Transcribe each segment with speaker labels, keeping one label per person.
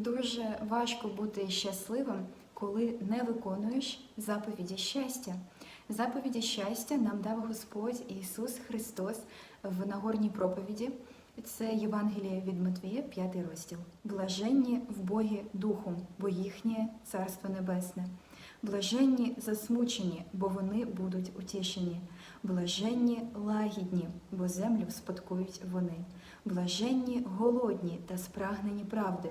Speaker 1: Дуже важко бути щасливим, коли не виконуєш заповіді щастя. Заповіді щастя нам дав Господь Ісус Христос в Нагорній проповіді. Це Євангеліє від Матвія, 5 розділ. Блаженні в Богі Духом, бо їхнє Царство Небесне. Блаженні засмучені, бо вони будуть утішені. Блаженні лагідні, бо землю спадкують вони. Блаженні голодні та спрагнені правди,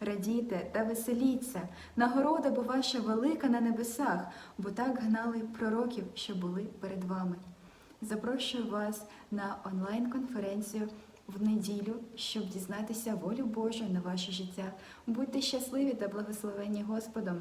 Speaker 1: Радійте та веселіться, нагорода бо ваша велика на небесах, бо так гнали пророків, що були перед вами. Запрошую вас на онлайн-конференцію в неділю, щоб дізнатися волю Божу на ваше життя. Будьте щасливі та благословені Господом.